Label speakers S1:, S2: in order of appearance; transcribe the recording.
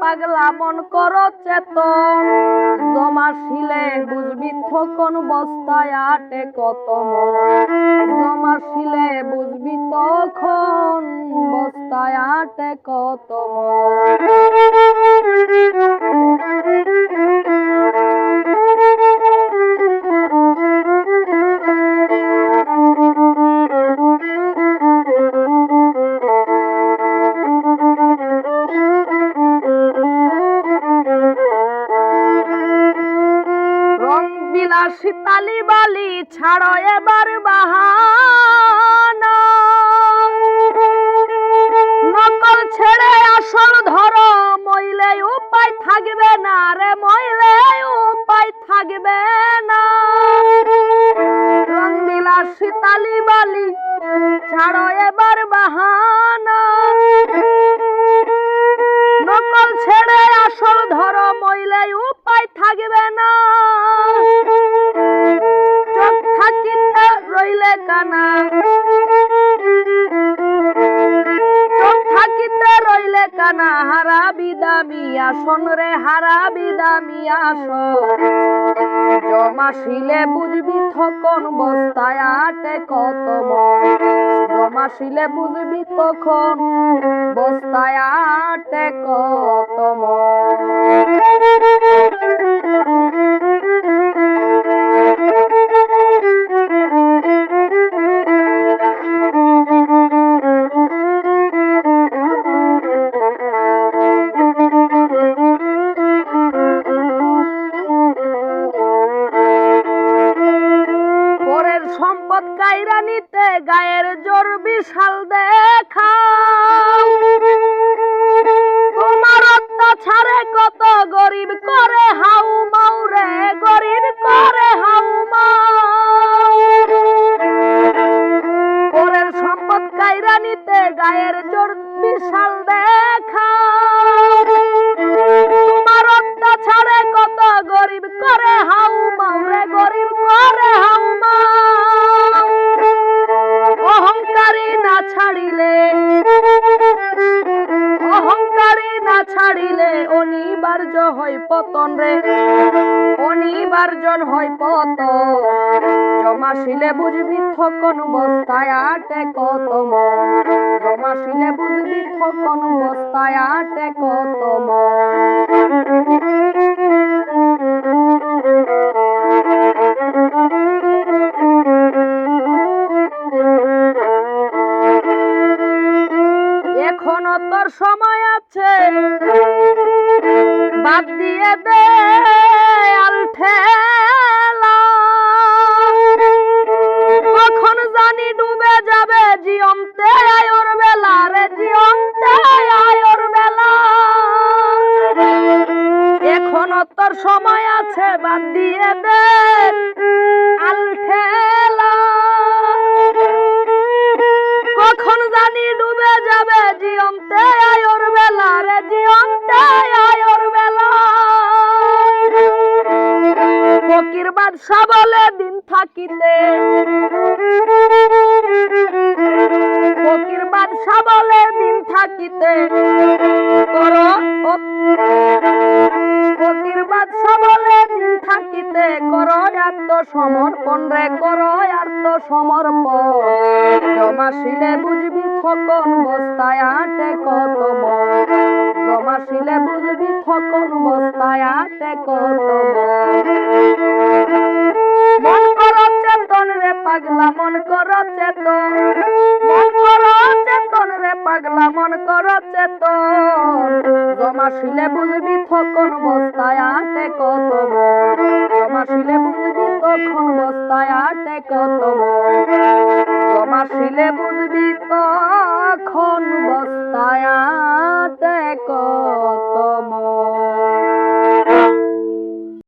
S1: পাগলা মন কর চেতন। জমা শিলে বুঝবি থকন বস্তায় আটে কত মন। জমা শিলে বুঝবি তখন বস্তায় আটে কত বিলাসী তালি বালি ছাড়ো এবার বাহানা। নকল ছেড়ে আসল ধরো, মইলে উপায় থাকবে না রে, মইলে উপায় থাকবে। রইলে কানা চোখ থাকিতে রইলে কানা হারা বিদামি আসন রে হারা বিদামি আসন। জমা শিলে বুঝবি থকন বস্তায় আটে কত মন। জমা শিলে বুঝবি তখন বস্তায় আটে কত মন। সম্পদ কাইরা নিতে গায়ের জোর বিশাল দেখা। পতন রে। অনিবার্জন হয় পতন। জমা শিলে বুঝবি থকন বস্তায় আটে কত মন। জমা শিলে বুঝবি থকন বস্তায় আটে কত এখনও তোর সময় আছে। বাদ দিয়ে দে ঠেলা। কখন জানি ডুবে যাবে জিয়মতে আয়োর বেলা রে জিয়মতে আয়োর বেলা। এখনও তোর সময় আছে, বাদ দিয়ে দে আল ঠেলা। কখন জানি যাবে জিয়ন্তে আয়র বেলা রে, জিয়ন্তে আয়র বেলা ফকির বাদশা বলে, দিন থাকিতে। ফকির বাদশা বলে, দিন থাকিতে। আত্মসমর্পণ রে করো শিলে বুঝবি থকন বস্তায় কত মন। জমা শিলে বুঝবি থকন বস্তায় কত পাগলা, মন কর চেতন। মন কর চেতন রে পাগলা, মন কর চেতন। জমা শিলে বুঝবি থকন বস্তায় কত কত তোমার শিলে বুঝবি